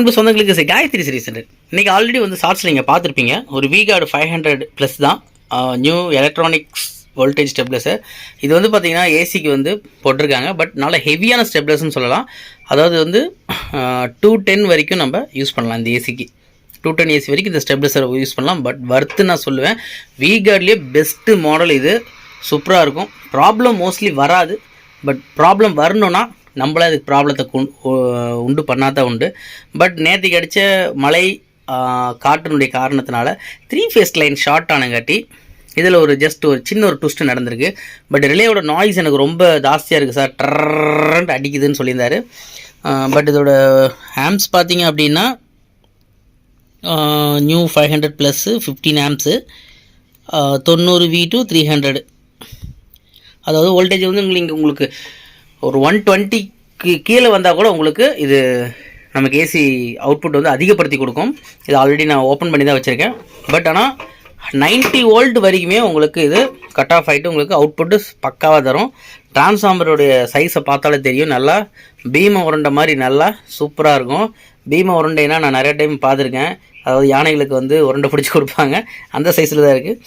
அன்பு சொந்தங்களுக்கு சரி காயத்ரி சரி இன்றைக்கி ஆல்ரெடி வந்து ஷார்ட்ஸ் நீங்கள் பார்த்துருப்பீங்க. ஒரு விகார்டு ஃபைவ் ஹண்ட்ரட் ப்ளஸ் தான். நியூ எலக்ட்ரானிக்ஸ் வோல்டேஜ் ஸ்டெப்லெஸ்ஸு இது வந்து பார்த்திங்கன்னா ஏசிக்கு வந்து போட்டிருக்காங்க. பட் நல்ல ஹெவியான ஸ்டெப்லெஸ்ன்னு சொல்லலாம். அதாவது வந்து டூ டென் வரைக்கும் நம்ம யூஸ் பண்ணலாம் இந்த ஏசிக்கு டூ டென் ஏசி வரைக்கும் இந்த ஸ்டெப்லஸர் யூஸ் பண்ணலாம். பட் வர்த்து நான் சொல்லுவேன். விகார்ட்லேயே பெஸ்ட்டு மாடல் இது. சூப்பராக இருக்கும். ப்ராப்ளம் மோஸ்ட்லி வராது. பட் ப்ராப்ளம் வரணும்னா நம்மளே அதுக்கு ப்ராப்ளத்தை உண்டு பண்ணாதான் உண்டு. பட் நேற்றுக்கு அடித்த மழை காற்றினுடைய காரணத்தினால த்ரீ ஃபேஸ் லைன் ஷார்ட் ஆனங்காட்டி இதில் ஒரு ஜஸ்ட் ஒரு சின்ன ஒரு ட்விஸ்ட்டு நடந்திருக்கு. பட் ரிலேயோட நாய்ஸ் எனக்கு ரொம்ப ஜாஸ்தியாக இருக்குது சார் டர்ன்ட்டு அடிக்குதுன்னு சொல்லியிருந்தார் பட் இதோட ஆம்ஸ் பார்த்தீங்க அப்படின்னா new five hundred plus fifteen amps தொண்ணூறு வி டு த்ரீ ஹண்ட்ரட் அதாவது வோல்டேஜ் வந்து உங்களுக்கு உங்களுக்கு ஒரு ஒன் டுவெண்ட்டிக்கு கீழே வந்தால் கூட உங்களுக்கு இது நமக்கு ஏசி அவுட்புட் வந்து அதிகப்படுத்தி கொடுக்கும். இது ஆல்ரெடி நான் ஓப்பன் பண்ணி தான் வச்சுருக்கேன். பட் ஆனால் நைன்ட்டி ஓல்ட் வரைக்குமே உங்களுக்கு இது கட் ஆஃப் ஆகிட்டு உங்களுக்கு அவுட்புட்டு பக்காவாக தரும். டிரான்ஸ்ஃபார்மருடைய சைஸை பார்த்தாலே தெரியும். நல்லா பீம உருண்டை மாதிரி நல்லா சூப்பராக இருக்கும். பீம உருண்டைனா நான் நிறைய டைம் பார்த்துருக்கேன். அதாவது யானைகளுக்கு வந்து உருண்டை பிடிச்சி கொடுப்பாங்க. அந்த சைஸில் தான் இருக்குது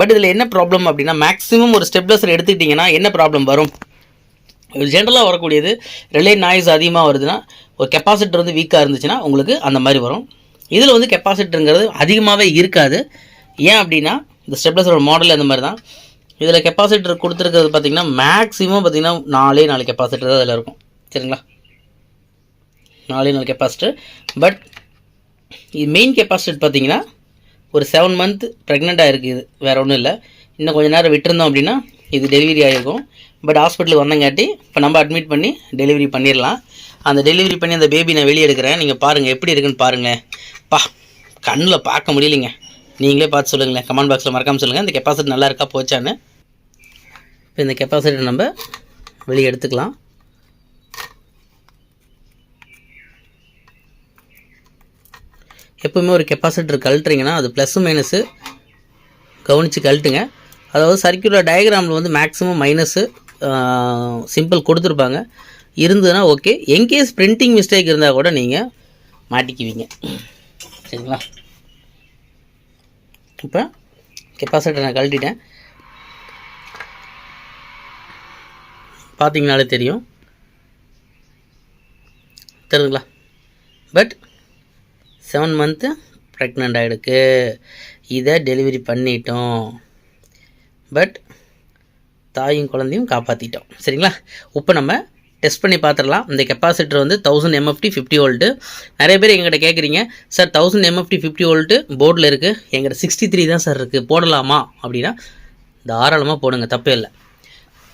பட் இதில் என்ன ப்ராப்ளம் அப்படின்னா மேக்ஸிமம் ஒரு ஸ்டெப்லஸர் எடுத்துக்கிட்டிங்கன்னா என்ன ப்ராப்ளம் வரும்? ஜென்ரலாக வரக்கூடியது ரிலே நாய்ஸ் அதிகமாக வருதுன்னா ஒரு கெப்பாசிட்டர் வந்து வீக்காக இருந்துச்சுன்னா உங்களுக்கு அந்த மாதிரி வரும். இதில் வந்து கெப்பாசிட்டருங்கிறது அதிகமாகவே இருக்காது. ஏன் அப்படின்னா இந்த ஸ்டெப்லஸரோட மாடல் அந்த மாதிரி தான். இதில் கெப்பாசிட்டர் கொடுத்துருக்கிறது பார்த்தீங்கன்னா மேக்ஸிமம் பார்த்திங்கன்னா நாலே நாலு கெப்பாசிட்டர் தான் அதில் இருக்கும். சரிங்களா? நாலே நாலு கெப்பாசிட்டர் பட் இது மெயின் கெப்பாசிட்டர் பார்த்தீங்கன்னா ஒரு செவன் மந்த் ப்ரெக்னெண்ட்டாக இருக்குது வேறு ஒன்றும் இல்லை. இன்னும் கொஞ்சம் நேரம் விட்டுருந்தோம் அப்படின்னா இது டெலிவரி ஆகிருக்கும் பட் ஹாஸ்பிட்டலுக்கு வந்தங்காட்டி இப்போ நம்ம அட்மிட் பண்ணி டெலிவரி பண்ணிடலாம் அந்த டெலிவரி பண்ணி அந்த பேபி நான் வெளியே எடுக்கிறேன். நீங்கள் பாருங்கள் எப்படி இருக்குன்னு பாருங்களேன் பா கண்ணில் பார்க்க முடியலைங்க. நீங்களே பார்த்து சொல்லுங்களேன். கமெண்ட் பாக்ஸில் மறக்காமல் சொல்லுங்கள் இந்த கெப்பாசிட்டி நல்லா இருக்கா போச்சான்னு. இப்போ இந்த கெப்பாசிட்டி நம்ம வெளியே எடுத்துக்கலாம். எப்பவுமே ஒரு கெப்பாசிட்டர் கழட்டுறீங்கன்னா அது ப்ளஸ்ஸு மைனஸு கவனித்து கழட்டுங்க. அதாவது சர்க்குலர் டயக்ராமில் வந்து மேக்ஸிமம் மைனஸு சிம்பிள் கொடுத்துருப்பாங்க. இருந்ததுன்னா ஓகே என்கேஸ் பிரிண்டிங் மிஸ்டேக் இருந்தால் கூட நீங்கள் மாட்டிக்குவீங்க. சரிங்களா? இப்போ கெப்பாசிட்டர் நான் கழட்டிட்டேன். பார்த்தீங்கனாலே தெரியும். தெரியுதுங்களா பட் செவன் மந்த்து ப்ரெக்னெண்ட் ஆகிடுக்கு இதை டெலிவரி பண்ணிட்டோம். பட் தாயும் குழந்தையும் காப்பாற்றிட்டோம் சரிங்களா? இப்போ நம்ம டெஸ்ட் பண்ணி பார்த்துடலாம். இந்த கெப்பாசிட்டர் வந்து தௌசண்ட் எம்எஃப்டி ஃபிஃப்டி வோல்ட்டு நிறைய பேர் எங்கிட்ட கேட்குறீங்க sir thousand MFD fifty volt போர்டில் இருக்குது எங்கிட்ட சிக்ஸ்டி த்ரீ தான் சார் இருக்குது போடலாமா? அப்படின்னா தாராளமாக போடுங்க. தப்பே இல்லை.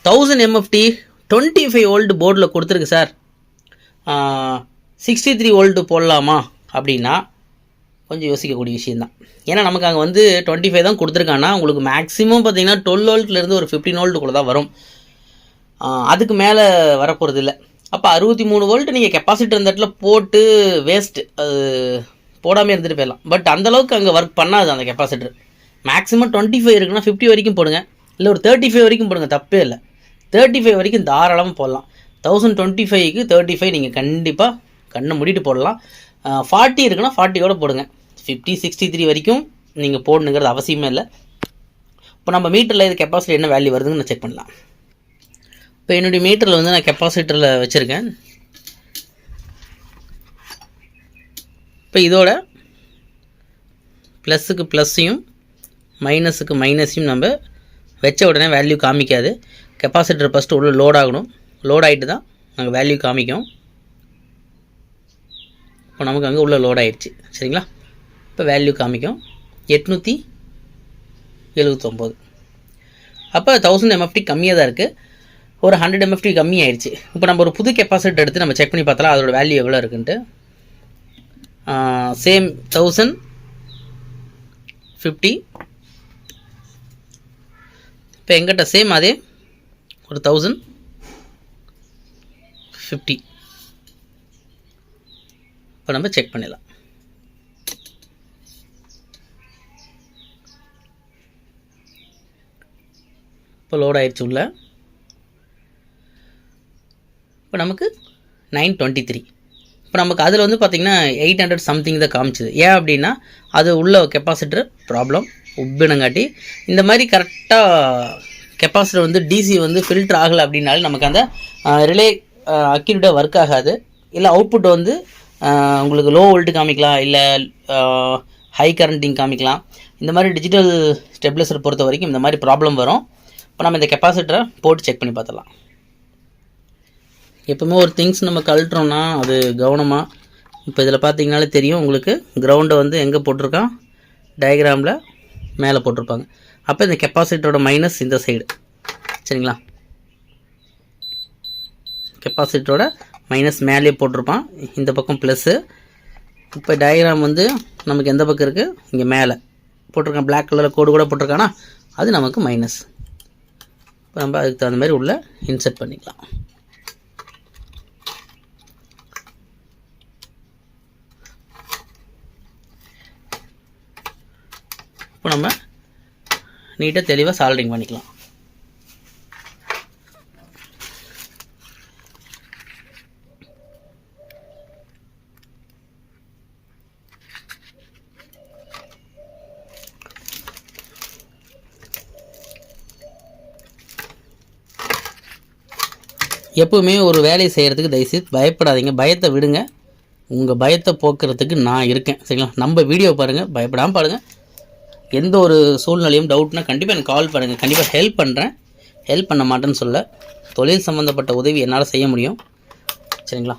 Thousand MFD twenty five volt போர்டில் கொடுத்துருக்கு சார் சிக்ஸ்டி த்ரீ ஓல்டு போடலாமா? அப்படின்னா கொஞ்சம் யோசிக்கக்கூடிய விஷயந்தான் ஏன்னா நமக்கு அங்கே வந்து டுவெண்ட்டி ஃபைவ் தான் கொடுத்துருக்காங்கன்னா உங்களுக்கு மேக்ஸிமம் பார்த்தீங்கன்னா டுவெல் வோல்ட்லேருந்து ஒரு ஃபிஃப்டின் வோல்ட்டுக்குள்ளே தான் வரும். அதுக்கு மேலே வரப்போகிறது இல்லை. அப்போ அறுபத்தி மூணு வோல்ட் நீங்கள் கெப்பாசிட்டர் இந்த இடத்துல போட்டு வேஸ்ட்டு அது போடாமல் இருந்துட்டு போயிடலாம். பட் அந்தளவுக்கு அங்கே ஒர்க் பண்ணாது அந்த கெப்பாசிட்டர் மேக்ஸிமம் டுவெண்ட்டி ஃபைவ் இருக்குன்னா ஃபிஃப்டி வரைக்கும் போடுங்க. இல்லை ஒரு தேர்ட்டி ஃபைவ் வரைக்கும் போடுங்க தப்பே இல்லை. தேர்ட்டி ஃபைவ் வரைக்கும் தாராளமாக போடலாம். தௌசண்ட் டுவெண்ட்டி ஃபைவ்க்கு தேர்ட்டி ஃபைவ் நீங்கள் கண்டிப்பாக கண்ணை முடிட்டு போடலாம். ஃபார்ட்டி இருக்குன்னா ஃபார்ட்டியோட போடுங்க. ஃபிஃப்டி சிக்ஸ்டி த்ரீ வரைக்கும் நீங்கள் போடணுங்கிறது அவசியமே இல்லை. இப்போ நம்ம மீட்டரில் இது கெப்பாசிட்டி என்ன வேல்யூ வருதுன்னு நான் செக் பண்ணலாம். இப்போ என்னுடைய மீட்டரில் வந்து நான் கெப்பாசிட்டரில் வச்சுருக்கேன். இப்போ இதோட ப்ளஸ்ஸுக்கு ப்ளஸ்ஸையும் மைனஸுக்கு மைனஸையும் நம்ம வச்ச உடனே வேல்யூ காமிக்காது. கெப்பாசிட்டர் ஃபஸ்ட்டு உள்ளே லோட் ஆகணும். லோட் ஆகிட்டு தான் நாங்கள் வேல்யூ காமிக்கும். இப்போ நமக்கு அங்கே உள்ளே லோட் ஆகிடுச்சு சரிங்களா? இப்போ வேல்யூ காமிக்கும். எட்நூற்றி எழுபத்தொம்போது அப்போ தௌசண்ட் எம்எஃப்டி கம்மியாக தான் இருக்குது ஒரு ஹண்ட்ரட் எம்எஃப்டி கம்மி ஆயிடுச்சு இப்போ நம்ம ஒரு புது கெப்பாசிட்டி எடுத்து நம்ம செக் பண்ணி பார்த்தலாம் அதோட வேல்யூ எவ்வளோ இருக்குன்ட்டு. சேம் தௌசண்ட் ஃபிஃப்டி இப்போ எங்கிட்ட சேம் அதே ஒரு தௌசண்ட் ஃபிஃப்டி இப்போ நம்ம செக் பண்ணிடலாம். இப்போ லோட் ஆயிடுச்சு உள்ள. இப்போ நமக்கு நைன் டுவெண்ட்டி த்ரீ இப்போ நமக்கு அதில் வந்து பார்த்திங்கன்னா எயிட் ஹண்ட்ரட் சம்திங் தான் காமிச்சுது. ஏன் அப்படின்னா அது உள்ள கெப்பாசிட்டர் ப்ராப்ளம் உப்பினங்காட்டி இந்த மாதிரி கரெக்டாக கெப்பாசிட்டர் வந்து டிசி வந்து ஃபில்டர் ஆகலை அப்படின்னாலும் நமக்கு அந்த ரிலே அக்யூரேட்டாக ஒர்க் ஆகாது. இல்லை அவுட்புட் வந்து உங்களுக்கு லோ வோல்ட்டு காமிக்கலாம் இல்லை ஹை கரண்டிங் காமிக்கலாம். இந்த மாதிரி டிஜிட்டல் ஸ்டெப்லைசர் பொறுத்த வரைக்கும் இந்த மாதிரி ப்ராப்ளம் வரும். இப்போ நம்ம இந்த கெப்பாசிட்டரை போட்டு செக் பண்ணி பார்த்துடலாம். எப்பவுமே ஒரு திங்ஸ் நம்ம கழட்டுறோம்னா அது கவனமாக இப்போ இதில் பார்த்தீங்கனாலே தெரியும் உங்களுக்கு கிரவுண்டை வந்து எங்கே போட்டிருக்கான்? டயக்ராமில் மேலே போட்டிருப்பாங்க. அப்போ இந்த கெப்பாசிட்டரோட மைனஸ் இந்த சைடு சரிங்களா? கெப்பாசிட்டரோட மைனஸ் மேலேயே போட்டிருப்பான் இந்த பக்கம் ப்ளஸ்ஸு இப்போ டயக்ராம் வந்து நமக்கு எந்த பக்கம் இருக்குது இங்கே மேலே. போட்டிருக்கான் பிளாக் கலரில் கோடு கூட போட்டிருக்கானா? அது நமக்கு மைனஸ் இப்போ நம்ம அதுக்கு தகுந்த மாதிரி உள்ள இன்செர்ட் பண்ணிக்கலாம். இப்போ நம்ம நீட்டாக தெளிவாக சால்டிங் பண்ணிக்கலாம். எப்பவுமே ஒரு வேலையை செய்கிறதுக்கு தயவுசெய்து பயப்படாதீங்க. பயத்தை விடுங்க. உங்கள் பயத்தை போக்குறதுக்கு நான் இருக்கேன். சரிங்களா? நம்ம வீடியோ பாருங்கள் பயப்படாமல் பாருங்கள் எந்த ஒரு சூழ்நிலையும் டவுட்னா கண்டிப்பாக எனக்கு கால் பண்ணுங்கள் கண்டிப்பாக ஹெல்ப் பண்ணுறேன் ஹெல்ப் பண்ண மாட்டேன்னு சொல்ல. தொழில் சம்மந்தப்பட்ட உதவி என்னால் செய்ய முடியும். சரிங்களா?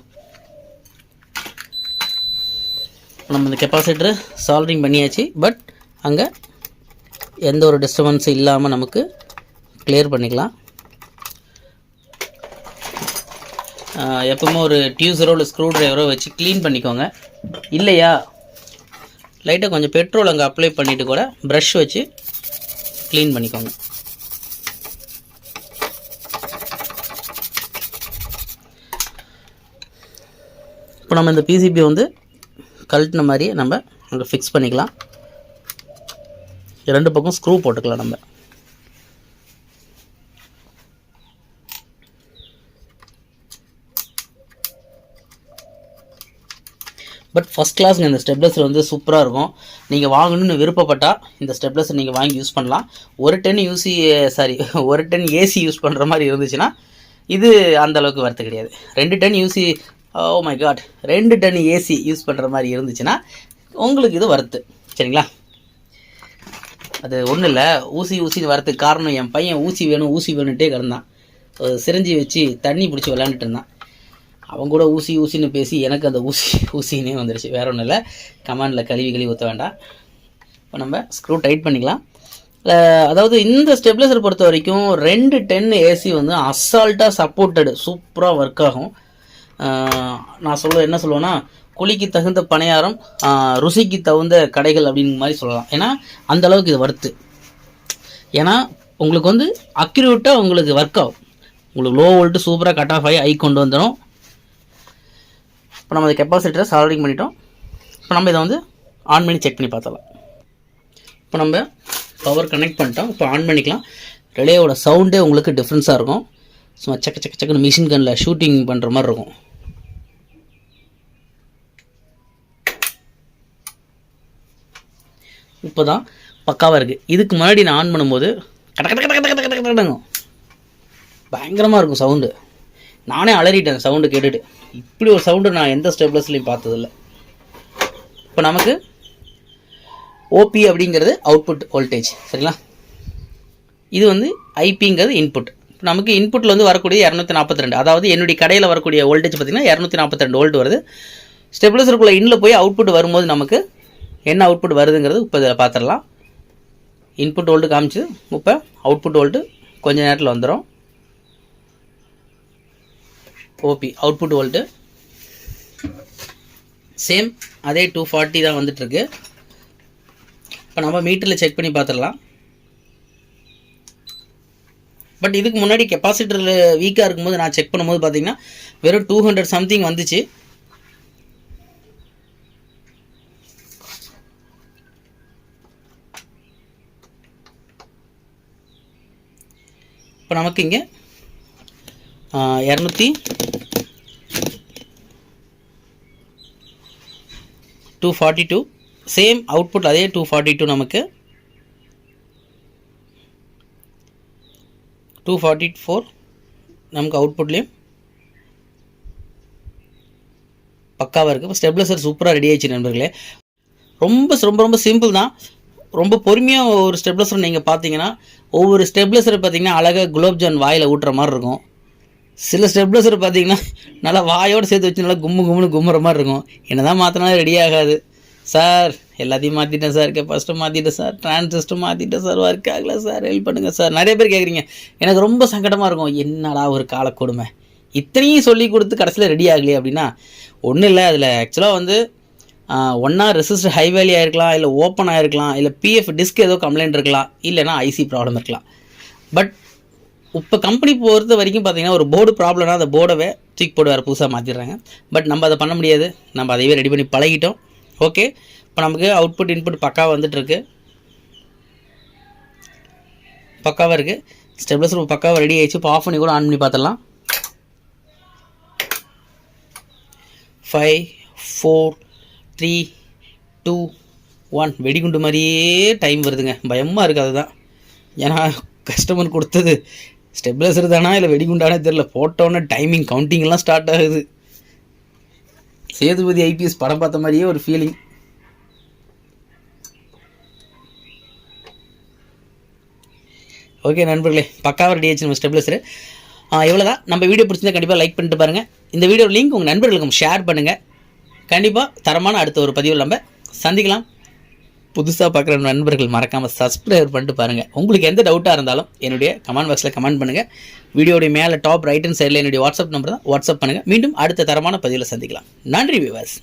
நம்ம இந்த கெப்பாசிட்டரை சால்ட்ரிங் பண்ணியாச்சு. பட் அங்கே எந்த ஒரு டிஸ்டர்பன்ஸும் இல்லாமல் நமக்கு கிளியர் பண்ணிக்கலாம். எப்பவுமே ஒரு டியூசரோ இல்லை ஸ்க்ரூ ட்ரைவரோ வச்சு க்ளீன் பண்ணிக்கோங்க. இல்லையா? லைட்டாக கொஞ்சம் பெட்ரோல் அங்கே அப்ளை பண்ணிவிட்டு கூட ப்ரஷ் வச்சு க்ளீன் பண்ணிக்கோங்க. இப்போ நம்ம இந்த பிசிபி வந்து கழட்டின மாதிரியே நம்ம அங்கே ஃபிக்ஸ் பண்ணிக்கலாம். ரெண்டு பக்கம் ஸ்க்ரூ போட்டுக்கலாம் நம்ம. பட் ஃபஸ்ட் கிளாஸ்ங்க இந்த ஸ்டெப்லெசர் வந்து சூப்பராக இருக்கும். நீங்கள் வாங்கணும்னு விருப்பப்பட்டால் இந்த ஸ்டெப்லெசர் நீங்கள் வாங்கி யூஸ் பண்ணலாம். ஒரு டென் யூசி சாரி ஒரு டென் ஏசி யூஸ் பண்ணுற மாதிரி இருந்துச்சுன்னா இது அந்தளவுக்கு வரத்து கிடையாது. ரெண்டு ton UC oh my god ரெண்டு டன் ஏசி யூஸ் பண்ணுற மாதிரி இருந்துச்சுன்னா உங்களுக்கு இது வருத்து சரிங்களா? அது ஒன்றும் இல்லை. ஊசி ஊசின்னு வரத்துக்கு காரணம் என் பையன் ஊசி வேணும் ஊசி வேணுன்ட்டே கிடந்தான். ஒரு சிரஞ்சி வச்சு தண்ணி பிடிச்சி விளாண்டுட்டு இருந்தான். அவங்க கூட ஊசி ஊசின்னு பேசி எனக்கு அந்த ஊசி ஊசினே வந்துடுச்சு வேற ஒன்றும் இல்லை. கமாண்டில் கழுவி கழுவி ஊற்ற வேண்டாம். இப்போ நம்ம ஸ்க்ரூ டைட் பண்ணிக்கலாம். அதாவது இந்த ஸ்டெப்லைசர் பொறுத்த வரைக்கும் ரெண்டு டென் ஏசி வந்து அசால்ட்டாக சப்போர்ட்டடு சூப்பராக ஒர்க் ஆகும். நான் சொல்ல என்ன சொல்லுவேன்னா குழிக்கு தகுந்த பணியாரம் ருசிக்கு தகுந்த கடைகள் அப்படிங்கிற மாதிரி சொல்லலாம். ஏன்னா அந்த அளவுக்கு இது ஒர்த்து ஏன்னா உங்களுக்கு வந்து அக்யூரேட்டாக உங்களுக்கு ஒர்க் ஆகும். உங்களுக்கு லோ வோல்ட்டு சூப்பராக கட் ஆஃப் ஆகி ஐ கொண்டு வந்துடும் இப்போ நம்ம கெப்பாசிட்டரை சால்விங் பண்ணிட்டோம். இப்போ நம்ம இதை வந்து ஆன் பண்ணி செக் பண்ணி பார்த்தலாம் இப்போ நம்ம பவர் கனெக்ட் பண்ணிட்டோம். இப்போ ஆன் பண்ணிக்கலாம். ரிலேயோட சவுண்டே உங்களுக்கு டிஃப்ரென்ஸாக இருக்கும். சும்மா சக்க சக்க சக்குன்னு மிஷின் கனில் ஷூட்டிங் பண்ணுற மாதிரி இருக்கும். இப்போ தான் பக்காவாக இருக்குது இதுக்கு முன்னாடி நான் ஆன் பண்ணும்போது கட கட கட கட கட கட கடங்கும் பயங்கரமாக இருக்கும் சவுண்டு நானே அலறிட்டேன் சவுண்டு கேட்டுட்டு. இப்படி ஒரு சவுண்டு நான் எந்த ஸ்டெப்லஸ்லையும் பார்த்ததில்ல. இப்போ நமக்கு ஓபி அப்படிங்கிறது அவுட்புட் வோல்டேஜ் சரிங்களா? இது வந்து ஐபிங்கிறது இன்புட் நமக்கு இன்புட்டில் வந்து வரக்கூடிய இரநூத்தி நாற்பத்தி ரெண்டு அதாவது என்னுடைய கடையில் வரக்கூடிய வோல்டேஜ் பார்த்திங்கன்னா இரநூத்தி நாற்பத்தி ரெண்டு வோல்ட் வருது ஸ்டெபிலைசருக்குள்ளே இன்னில் போய் அவுட்புட் வரும்போது நமக்கு என்ன அவுட்புட் வருதுங்கிறது இப்போ இதில் பார்த்துடலாம் இன்புட் வோல்ட்டு காமிச்சு இப்போ அவுட்புட் வோல்ட்டு கொஞ்ச நேரத்தில் வந்துடும் ஓபி அவுட்புட் வோல்ட்டு சேம் அதே டூ ஃபார்ட்டி தான் வந்துட்டுருக்கு. இப்போ நம்ம மீட்டரில் செக் பண்ணி பார்த்துடலாம். பட் இதுக்கு முன்னாடி கெப்பாசிட்டரில் வீக்காக இருக்கும்போது நான் செக் பண்ணும்போது பார்த்தீங்கன்னா வெறும் டூ ஹண்ட்ரட் சம்திங் வந்துச்சு. இப்போ நமக்கு இங்கே இரநூத்தி two forty two same output அதே டூ ஃபார்ட்டி டூ நமக்கு. டூ ஃபார்ட்டி ஃபோர் நமக்கு அவுட்புட்லேயும் பக்காவாக இருக்குது இப்போ ஸ்டெப்லசர் சூப்பராக ரெடி ஆயிடுச்சு நண்பர்களே. ரொம்ப ரொம்ப ரொம்ப சிம்பிள் தான். ரொம்ப பொறுமையாக ஒரு ஸ்டெப்லசர் நீங்கள் பார்த்தீங்கன்னா ஒவ்வொரு ஸ்டெப்லசர் பார்த்தீங்கன்னா அழகாக குலோப்ஜான் வாயில் ஊட்டுற மாதிரி இருக்கும். சில ஸ்டெப்லைசர் பார்த்தீங்கன்னா நல்லா வாயோடு சேர்த்து வச்சு நல்லா கும்மு கும்முன்னு கும்புற மாதிரி இருக்கும். என்ன தான் மாற்றினாலும் ரெடி ஆகாது. சார் எல்லாத்தையும் மாற்றிட்டேன் சார் ஃபஸ்ட்டு மாற்றிட்டேன் சார் டிரான்சிஸ்டர் மாற்றிட்டேன் சார் ஒர்க் ஆகல சார் ஹெல்ப் பண்ணுங்கள் சார் நிறைய பேர் கேட்குறீங்க எனக்கு ரொம்ப சங்கடமாக இருக்கும். என்னடா ஒரு காலக்கொடுமை. இத்தனையும் சொல்லி கொடுத்து கடைசியில் ரெடி ஆகலையே அப்படின்னா ஒன்றும் இல்லை. அதில் ஆக்சுவலாக வந்து ஒன்றா ரெசிஸ்டர் ஹை வேலி ஆகிருக்கலாம் இல்லை ஓப்பன் ஆகிருக்கலாம் இல்லை பிஎஃப் டிஸ்க் ஏதோ கம்ப்ளைண்ட் இருக்கலாம் இல்லைனா ஐசி ப்ராப்ளம் இருக்கலாம். பட் இப்போ கம்பெனி பொறுத்த வரைக்கும் பார்த்தீங்கன்னா ஒரு போர்டு ப்ராப்ளம்னா அந்த போர்டவே தூக்கி போர்டு வேறு புதுசாக மாற்றிடுறாங்க பட் நம்ம அதை பண்ண முடியாது. நம்ம அதையவே ரெடி பண்ணி பழகிட்டோம். ஓகே இப்போ நமக்கு அவுட்புட் இன்புட் பக்காவாக வந்துட்டுருக்கு. பக்காவாக இருக்குது ஸ்டெப்லஸ் பக்காவாக ரெடி ஆயிடுச்சு. இப்போ ஆஃப் பண்ணி கூட ஆன் பண்ணி பார்த்துடலாம் five four three two one வெடிகுண்டு மாதிரியே டைம் வருதுங்க. பயமாக இருக்குது அதுதான். ஏன்னா கஸ்டமர் கொடுத்தது ஸ்டெப்லைசர் தானா இல்லை வெடிகுண்டானே தெரில போட்டோன்னே டைமிங் கவுண்டிங்லாம் ஸ்டார்ட் ஆகுது. சேதுபதி ஐபிஎஸ் படம் பார்த்த மாதிரியே ஒரு ஃபீலிங் ஓகே நண்பர்களே பக்காவாக ரெடி ஆச்சு நம்ம ஸ்டெப்லைசரு எவ்வளோ தான் நம்ம வீடியோ பிடிச்சிருந்தா கண்டிப்பாக லைக் பண்ணிட்டு பாருங்கள் இந்த வீடியோ லிங்க் உங்கள் நண்பர்களுக்கும் ஷேர் பண்ணுங்கள் கண்டிப்பாக தரமான அடுத்த ஒரு பதிவில் நம்ம சந்திக்கலாம். புதுசாக பார்க்குற நண்பர்கள் மறக்காமல் சப்ஸ்கிரைப் பண்ணிட்டு பாருங்கள் உங்களுக்கு எந்த டவுட்டாக இருந்தாலும் என்னுடைய கமெண்ட் பாக்ஸில் கமெண்ட் பண்ணுங்கள் வீடியோடைய மேலே டாப் ரைட் ஹண்ட் சைடில் என்னுடைய வாட்ஸ்அப் நம்பர் தான் வாட்ஸ்அப் பண்ணுங்கள் மீண்டும் அடுத்த தரமான பதிவில் சந்திக்கலாம். நன்றி விவாஸ்